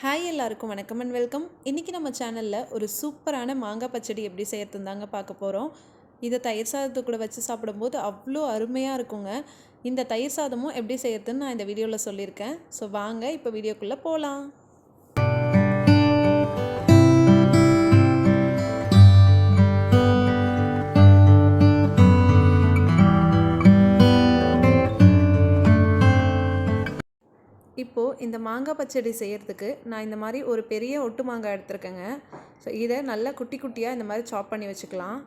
Hi எல்லாருக்கும் வணக்கம் and welcome இன்றைக்கி நம்ம சேனலில் ஒரு சூப்பரான மாங்காய் பச்சடி எப்படி செய்யறது தாங்க பார்க்க போகிறோம் இதை தயிர் சாதத்து கூட வச்சு சாப்பிடும்போது அவ்வளோ அருமையாக இருக்குங்க. இந்த தயிர் சாதமும் எப்படி செய்யறதுன்னு நான் இந்த வீடியோவில் சொல்லியிருக்கேன். ஸோ வாங்க இப்போ வீடியோக்குள்ளே போகலாம் இப்போது இந்த மாங்காய் பச்சடி செய்கிறதுக்கு நான் இந்த மாதிரி ஒரு பெரிய ஒட்டு மாங்காய் எடுத்துருக்கேங்க. ஸோ இதை நல்லா குட்டி குட்டியாக இந்த மாதிரி சாப் பண்ணி வச்சுக்கலாம்.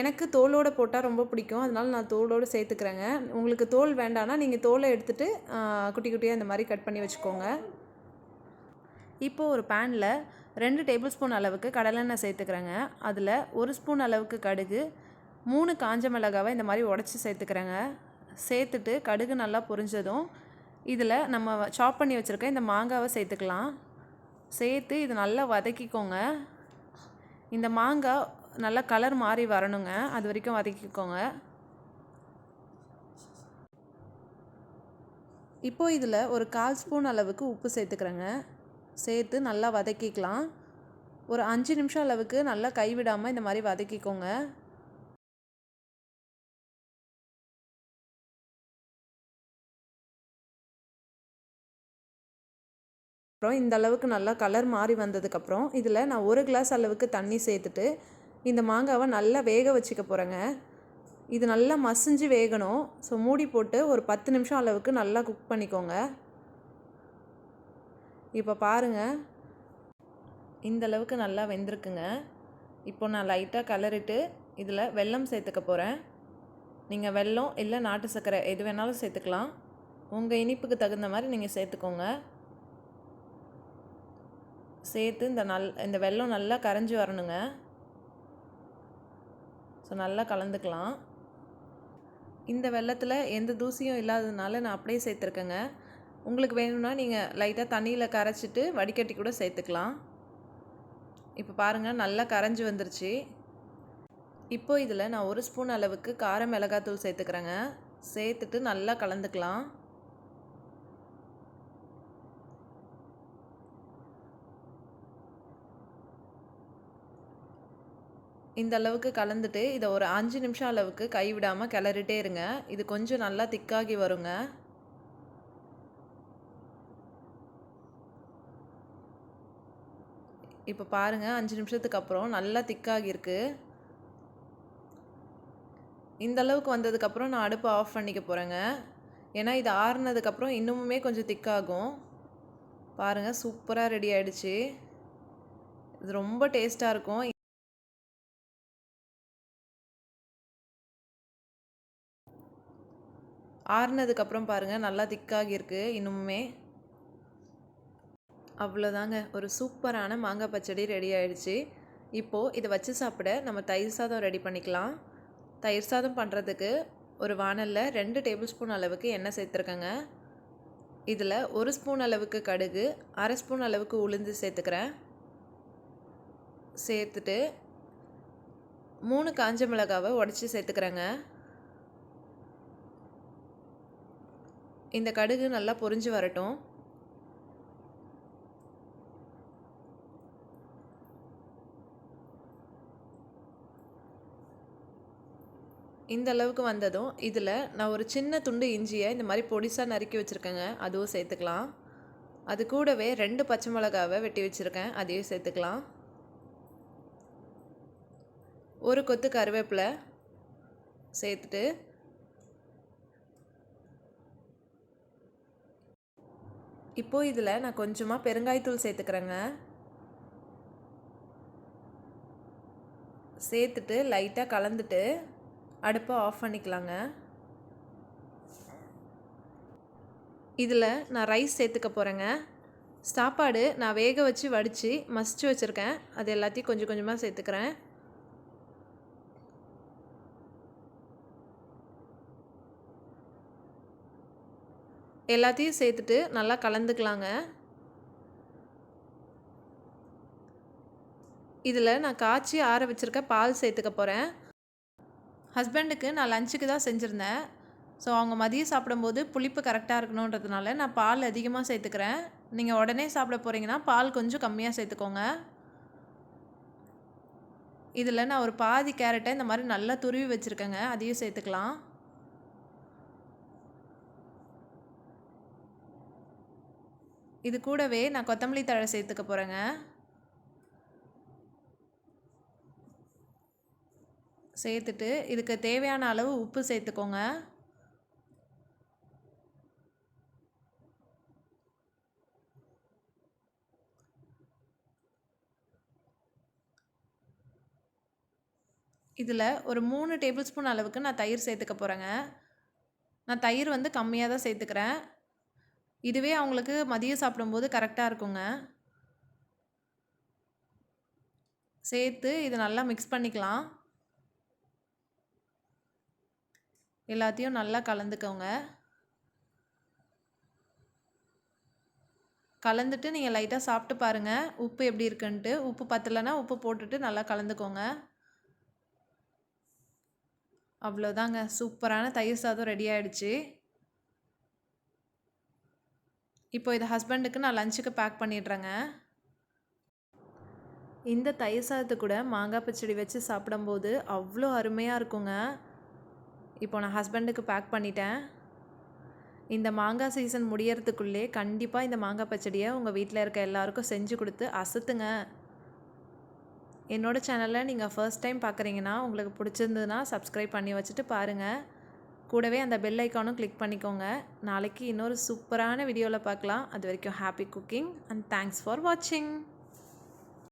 எனக்கு தோலோடு போட்டால் ரொம்ப பிடிக்கும். அதனால் நான் தோலோடு சேர்த்துக்கிறேங்க. உங்களுக்கு தோல் வேண்டாம்னா நீங்கள் தோலை எடுத்துகிட்டு குட்டி குட்டியாக இந்த மாதிரி கட் பண்ணி வச்சுக்கோங்க. இப்போது ஒரு பேனில் ரெண்டு டேபிள் ஸ்பூன் அளவுக்கு கடலெண்ணெய் சேர்த்துக்கிறேங்க. அதில் ஒரு ஸ்பூன் அளவுக்கு கடுகு மூணு காஞ்ச மிளகாவை இந்த மாதிரி உடச்சி சேர்த்துக்கிறேங்க. சேர்த்துட்டு கடுகு நல்லா பொரிஞ்சதும் இதில் நம்ம சாப் பண்ணி வச்சுருக்க இந்த மாங்காவை சேர்த்துக்கலாம். சேர்த்து இது நல்லா வதக்கிக்கோங்க. இந்த மாங்காய் நல்லா கலர் மாறி வரணுங்க. அது வரைக்கும் வதக்கிக்கோங்க. இப்போது இதில் ஒரு கால் ஸ்பூன் அளவுக்கு உப்பு சேர்த்துக்கிறேங்க. சேர்த்து நல்லா வதக்கிக்கலாம். ஒரு அஞ்சு நிமிஷம் அளவுக்கு நல்லா கைவிடாமல் இந்த மாதிரி வதக்கிக்கோங்க. அப்புறம் இந்த அளவுக்கு நல்லா கலர் மாறி வந்ததுக்கப்புறம் இதில் நான் ஒரு கிளாஸ் அளவுக்கு தண்ணி சேர்த்துட்டு இந்த மாங்காவை நல்லா வேக வச்சுக்க போகிறேங்க இது நல்லா மசிஞ்சு வேகணும். ஸோ மூடி போட்டு ஒரு பத்து நிமிஷம் அளவுக்கு நல்லா குக் பண்ணிக்கோங்க. இப்போ பாருங்கள் இந்த அளவுக்கு நல்லா வெந்திருக்குங்க. இப்போ நான் லைட்டாக கலரிட்டு இதில் வெல்லம் சேர்த்துக்க போகிறேன் நீங்கள் வெல்லம் இல்லை நாட்டு சர்க்கரை எது வேணாலும் சேர்த்துக்கலாம். உங்கள் இனிப்புக்கு தகுந்த மாதிரி நீங்கள் சேர்த்துக்கோங்க. சேர்த்து இந்த நல் இந்த வெல்லம் நல்லா கரைஞ்சி வரணுங்க. ஸோ நல்லா கலந்துக்கலாம். இந்த வெள்ளத்தில் எந்த தூசியும் இல்லாததுனால நான் அப்படியே சேர்த்துருக்கேங்க. உங்களுக்கு வேணும்னா நீங்கள் லைட்டாக தண்ணியில் கரைச்சிட்டு வடிகட்டி கூட சேர்த்துக்கலாம். இப்போ பாருங்கள் நல்லா கரைஞ்சி வந்துருச்சு. இப்போ இதில் நான் ஒரு ஸ்பூன் அளவுக்கு கார மிளகாத்தூள் சேர்த்துக்கிறேங்க. சேர்த்துட்டு நல்லா கலந்துக்கலாம். இந்த அளவுக்கு கலந்துட்டு இதை ஒரு அஞ்சு நிமிஷம் அளவுக்கு கைவிடாமல் கிளறிட்டே இருங்க. இது கொஞ்சம் நல்லா திக்காகி வருங்க. இப்போ பாருங்கள் அஞ்சு நிமிஷத்துக்கு அப்புறம் நல்லா திக்காகிருக்கு இந்த அளவுக்கு வந்ததுக்கப்புறம் நான் அடுப்பை ஆஃப் பண்ணிக்க போகிறேங்க ஏன்னா இது ஆறுனதுக்கப்புறம் இன்னுமுமே கொஞ்சம் திக்காகும். பாருங்கள் சூப்பராக ரெடி ஆகிடுச்சு இது ரொம்ப டேஸ்ட்டாக இருக்கும். ஆறுனதுக்கப்புறம் பாருங்கள் நல்லா திக்காகியிருக்கு இன்னுமே அவ்வளோதாங்க. ஒரு சூப்பரான மாங்காய் பச்சடி ரெடி ஆயிடுச்சு. இப்போது இதை வச்சு சாப்பிட நம்ம தயிர் சாதம் ரெடி பண்ணிக்கலாம். தயிர் சாதம் பண்ணுறதுக்கு ஒரு வானலில் ரெண்டு டேபிள் ஸ்பூன் அளவுக்கு எண்ணெய் சேர்த்துருக்கேங்க. இதில் ஒரு ஸ்பூன் அளவுக்கு கடுகு அரை ஸ்பூன் அளவுக்கு உளுந்து சேர்த்துக்கிறேன். சேர்த்துட்டு மூணு காஞ்ச மிளகாவை உடச்சி சேர்த்துக்கிறேங்க. இந்த கடுகு நல்லா பொரிஞ்சு வரட்டும். இந்த அளவுக்கு வந்ததும் இதில் நான் ஒரு சின்ன துண்டு இஞ்சியை இந்த மாதிரி பொடிசாக நறுக்கி வச்சுருக்கேங்க அதுவும் சேர்த்துக்கலாம். அது கூடவே ரெண்டு பச்சை மிளகாவை வெட்டி வச்சுருக்கேன் அதையும் சேர்த்துக்கலாம். ஒரு கொத்து கருவேப்பிலை சேர்த்துட்டு இப்போது இதில் நான் கொஞ்சமாக பெருங்காயத்தூள் சேர்த்துக்கிறேங்க. சேர்த்துட்டு லைட்டாக கலந்துட்டு அடுப்பை ஆஃப் பண்ணிக்கலாங்க. இதில் நான் ரைஸ் சேர்த்துக்க போகிறேங்க சாப்பாடு நான் வேக வச்சு வடித்து மசிச்சு வச்சுருக்கேன். அது எல்லாத்தையும் கொஞ்சம் கொஞ்சமாக சேர்த்துக்கிறேன். எல்லாத்தையும் சேர்த்துட்டு நல்லா கலந்துக்கலாங்க. இதில் நான் காய்ச்சி ஆற வச்சுருக்க பால் சேர்த்துக்க போகிறேன் ஹஸ்பண்டுக்கு நான் லஞ்சுக்கு தான் செஞ்சுருந்தேன். ஸோ அவங்க மதியம் சாப்பிடும்போது புளிப்பு கரெக்டாக இருக்கணுன்றதுனால நான் பால் அதிகமாக சேர்த்துக்கிறேன். நீங்கள் உடனே சாப்பிட போகிறீங்கன்னா பால் கொஞ்சம் கம்மியாக சேர்த்துக்கோங்க. இதில் நான் ஒரு பாதி கேரட்டை இந்த மாதிரி நல்லா துருவி வச்சுருக்கேங்க. அதையும் சேர்த்துக்கலாம். இது கூடவே நான் கொத்தமல்லி தழை சேர்த்துக்க போகிறேங்க சேர்த்துட்டு இதுக்கு தேவையான அளவு உப்பு சேர்த்துக்கோங்க. இதில் ஒரு மூணு டேபிள் ஸ்பூன் அளவுக்கு நான் தயிர் சேர்த்துக்க போகிறேங்க நான் தயிர் வந்து கம்மியாக தான் சேர்த்துக்கிறேன். இதுவே அவங்களுக்கு மதியம் சாப்பிடும்போது கரெக்டாக இருக்குங்க. சேர்த்து இது நல்லா மிக்ஸ் பண்ணிக்கலாம். எல்லாத்தையும் நல்லா கலந்துக்கோங்க. கலந்துட்டு நீங்கள் லைட்டாக சாப்பிட்டு பாருங்கள் உப்பு எப்படி இருக்குன்ட்டு. உப்பு பத்தலைன்னா உப்பு போட்டுட்டு நல்லா கலந்துக்கோங்க. அவ்வளோதாங்க சூப்பரான தயிர் சாதம் ரெடி ஆகிடுச்சு இப்போ இது ஹஸ்பண்டுக்கு நான் லஞ்சுக்கு பேக் பண்ணிடுறேங்க. இந்த தயிர் சாதத்து கூட மாங்காய் பச்சடி வச்சு சாப்பிடும்போது அவ்வளோ அருமையாக இருக்குங்க. இப்போ நான் ஹஸ்பண்டுக்கு பேக் பண்ணிட்டேன். இந்த மாங்காய் சீசன் முடியறதுக்குள்ளே கண்டிப்பாக இந்த மாங்காய் பச்சடியை உங்கள் வீட்டில் இருக்க எல்லாருக்கும் செஞ்சு கொடுத்து அசத்துங்க. என்னோடய சேனலில் நீங்கள் ஃபர்ஸ்ட் டைம் பார்க்குறீங்கன்னா உங்களுக்கு பிடிச்சிருந்ததுன்னா சப்ஸ்கிரைப் பண்ணி வச்சுட்டு பாருங்கள் கூடவே அந்த பெல் ஐக்கானும் கிளிக் பண்ணிக்கோங்க. நாளைக்கு இன்னொரு சூப்பரான வீடியோவில் பார்க்கலாம். அது வரைக்கும் happy cooking and thanks for வாட்சிங்